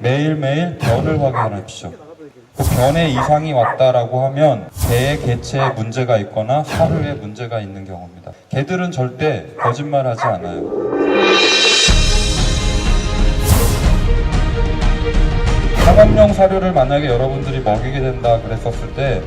매일매일 변을 확인하십시오. 그 변에 이상이 왔다라고 하면 개의 개체에 문제가 있거나 사료에 문제가 있는 경우입니다. 개들은 절대 거짓말하지 않아요. 상업용 사료를 만약에 여러분들이 먹이게 된다 그랬었을 때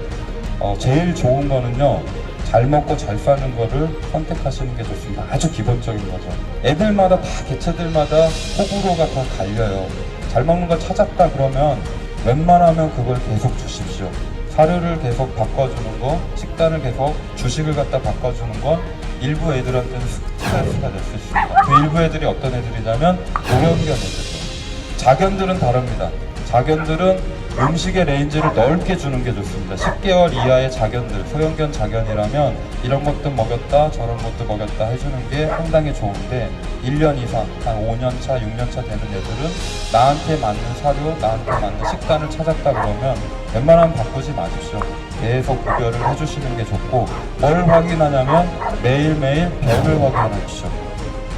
어, 제일 좋은 거는요 잘 먹고 잘 사는 거를 선택하시는 게 좋습니다 아주 기본적인 거죠 애들마다 다 개체들마다 호불호가 다 갈려요 잘 먹는 거 찾았다 그러면 웬만하면 그걸 계속 주십시오. 사료를 계속 바꿔주는 거 식단을 계속 주식을 갖다 바꿔주는 건 일부 애들한테는 스트레스가 될 수 있습니다. 그 일부 애들이 어떤 애들이냐면 노령견 애들. 자견들은 다릅니다. 자견들은 음식의 레인지를 넓게 주는 게 좋습니다. 10개월 이하의 자견들, 소형견 자견이라면 이런 것도 먹였다, 저런 것도 먹였다 해주는 게 상당히 좋은데 1년 이상, 한 5년 차, 6년 차 되는 애들은 나한테 맞는 사료, 나한테 맞는 식단을 찾았다 그러면 웬만하면 바꾸지 마십시오. 계속 구별을 해주시는 게 좋고 뭘 확인하냐면 매일매일 변을 확인하십시오.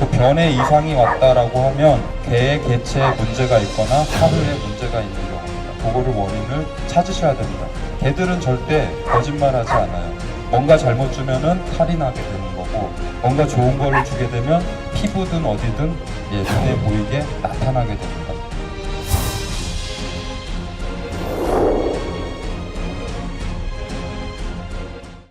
그 변에 이상이 왔다라고 하면 개의 개체에 문제가 있거나 사료에 문제가 있는 경우입니다. 그거를 원인을 찾으셔야 됩니다. 개들은 절대 거짓말하지 않아요. 뭔가 잘못 주면은 탈이 나게 되는 거고, 뭔가 좋은 거를 주게 되면 피부든 어디든 예, 눈에 보이게 나타나게 됩니다.